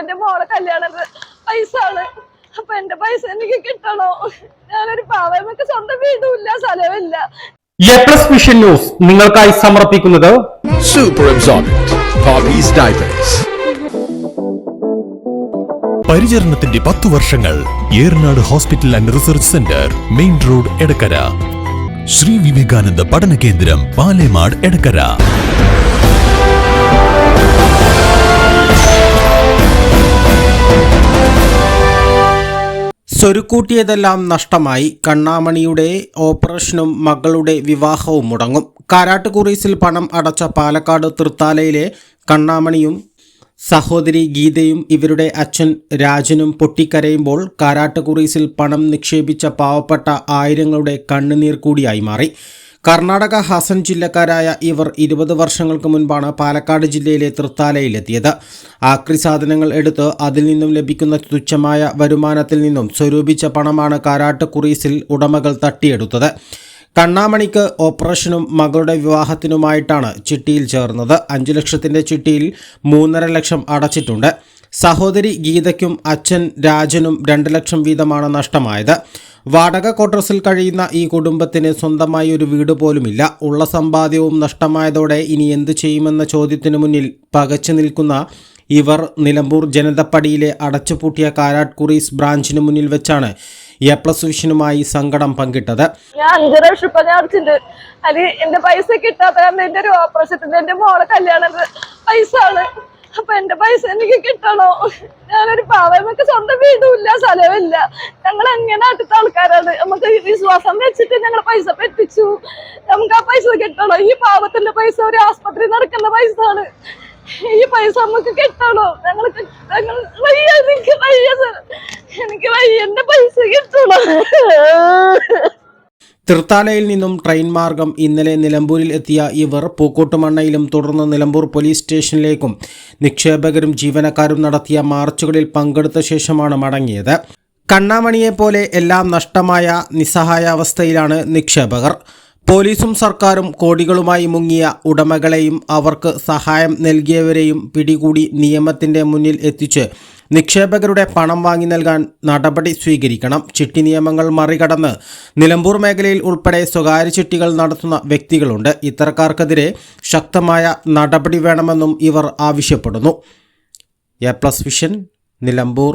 എന്റെ മോളെ കല്യാണത്തിന് പൈസ ആണ് അപ്പൊ എന്റെ പൈസ എനിക്ക് കിട്ടണോ? ഞാനൊരു പാവം നമുക്ക് സ്വന്തം വീടുമില്ല സ്ഥലമില്ല എ പ്ലസ് വിഷൻ ന്യൂസ് നിങ്ങൾക്കായി സമർപ്പിക്കുന്നത് സൂപ്പർ. പരിചരണത്തിന്റെ പത്തു വർഷങ്ങൾ Eranad hospital and research centre main road Edakkara. Shri Vivekananda പഠന കേന്ദ്രം പാലേമാട് എടക്കര. സ്വരുക്കൂട്ടിയതെല്ലാം നഷ്ടമായി. കണ്ണാമണിയുടെ ഓപ്പറേഷനും മകളുടെ വിവാഹവും മുടങ്ങും. കാരാട്ടുകുറീസിൽ പണം അടച്ച പാലക്കാട് തൃത്താലയിലെ കണ്ണാമണിയും സഹോദരി ഗീതയും ഇവരുടെ അച്ഛൻ രാജനും പൊട്ടിക്കരയുമ്പോൾ കാരാട്ടുകുറീസിൽ പണം നിക്ഷേപിച്ച പാവപ്പെട്ട ആയിരങ്ങളുടെ കണ്ണുനീർ കൂടിയായി മാറി. കർണാടക ഹാസൻ ജില്ലക്കാരായ ഇവർ ഇരുപത് വർഷങ്ങൾക്ക് മുൻപാണ് പാലക്കാട് ജില്ലയിലെ തൃത്താലയിലെത്തിയത്. ആക്രി സാധനങ്ങൾ എടുത്ത് അതിൽ നിന്നും ലഭിക്കുന്ന തുച്ഛമായ വരുമാനത്തിൽ നിന്നും സ്വരൂപിച്ച പണമാണ് കാരാട്ട് കുറീസിൽ ഉടമകൾ തട്ടിയെടുത്തത്. കണ്ണാമണിക്ക് ഓപ്പറേഷനും മകളുടെ വിവാഹത്തിനുമായിട്ടാണ് ചിട്ടിയിൽ ചേർന്നത്. അഞ്ചു ലക്ഷത്തിന്റെ ചിട്ടിയിൽ മൂന്നര ലക്ഷം അടച്ചിട്ടുണ്ട്. സഹോദരി ഗീതയ്ക്കും അച്ഛൻ രാജനും രണ്ട് ലക്ഷം വീതമാണ് നഷ്ടമായത്. വാടക ക്വാർട്ടേഴ്സിൽ കഴിയുന്ന ഈ കുടുംബത്തിന് സ്വന്തമായി ഒരു വീട് പോലുമില്ല. ഉള്ള സമ്പാദ്യവും നഷ്ടമായതോടെ ഇനി എന്തു ചെയ്യുമെന്ന ചോദ്യത്തിനു മുന്നിൽ പകച്ചു നിൽക്കുന്ന ഇവർ നിലമ്പൂർ ജനതപ്പടിയിലെ അടച്ചുപൂട്ടിയ കാരാട്ട് കുറീസ് ബ്രാഞ്ചിന് മുന്നിൽ വെച്ചാണ് എ പ്ലസ് വിഷനുമായി സങ്കടം പങ്കിട്ടത്. ഞാൻ അഞ്ചര ലക്ഷം ഇപ്പൊ അടച്ചിട്ടുണ്ട്. എന്റെ പൈസ കിട്ടാത്ത കാരണം എന്റെ ഒരു ഓപ്പറേഷൻ എന്റെ മോളെ കല്യാണത്തിന് പൈസ ആണ്. അപ്പൊ എന്റെ പൈസ എനിക്ക് കിട്ടണോ? ഞാനൊരു പാവം നമുക്ക് സ്വന്തം വീടുമില്ല സ്ഥലമില്ല ഞങ്ങൾ അങ്ങനെ അടുത്ത ആൾക്കാരാണ്? നമുക്ക് വിശ്വാസം വെച്ചിട്ട് ഞങ്ങൾ പൈസ പെട്ടിച്ചു നമുക്ക് ആ പൈസ കിട്ടണോ? ഈ പാവത്തിന്റെ പൈസ ഒരു ആസ്പത്രി നടക്കുന്ന പൈസ ആണ് ഈ പൈസ നമുക്ക് കിട്ടണോ? ഞങ്ങൾ ഞങ്ങൾ വയ്യ എനിക്ക് വയ്യ. എനിക്ക് വയ്യ എന്റെ പൈസ കിട്ടണോ? തൃത്താലയിൽ നിന്നും ട്രെയിൻ മാർഗം ഇന്നലെ നിലമ്പൂരിൽ എത്തിയ ഇവർ പൂക്കോട്ടുമണ്ണയിലും തുടർന്ന് നിലമ്പൂർ പോലീസ് സ്റ്റേഷനിലേക്കും നിക്ഷേപകരും ജീവനക്കാരും നടത്തിയ മാർച്ചുകളിൽ പങ്കെടുത്ത ശേഷമാണ് മടങ്ങിയത്. കണ്ണാമണിയെപ്പോലെ എല്ലാം നഷ്ടമായ നിസ്സഹായാവസ്ഥയിലാണ് നിക്ഷേപകർ. പോലീസും സർക്കാരും കോടികളുമായി മുങ്ങിയ ഉടമകളെയും അവർക്ക് സഹായം നൽകിയവരെയും പിടികൂടി നിയമത്തിന്റെ മുന്നിൽ എത്തിച്ച് നിക്ഷേപകരുടെ പണം വാങ്ങി നൽകാൻ നടപടി സ്വീകരിക്കണം. ചിട്ടി നിയമങ്ങൾ മറികടന്ന് നിലമ്പൂർ മേഖലയിൽ ഉൾപ്പെടെ സ്വകാര്യ ചിട്ടികൾ നടത്തുന്ന വ്യക്തികളുണ്ട്. ഇത്തരക്കാർക്കെതിരെ ശക്തമായ നടപടി വേണമെന്നും ഇവർ ആവശ്യപ്പെടുന്നു. A plus vision Nilambur.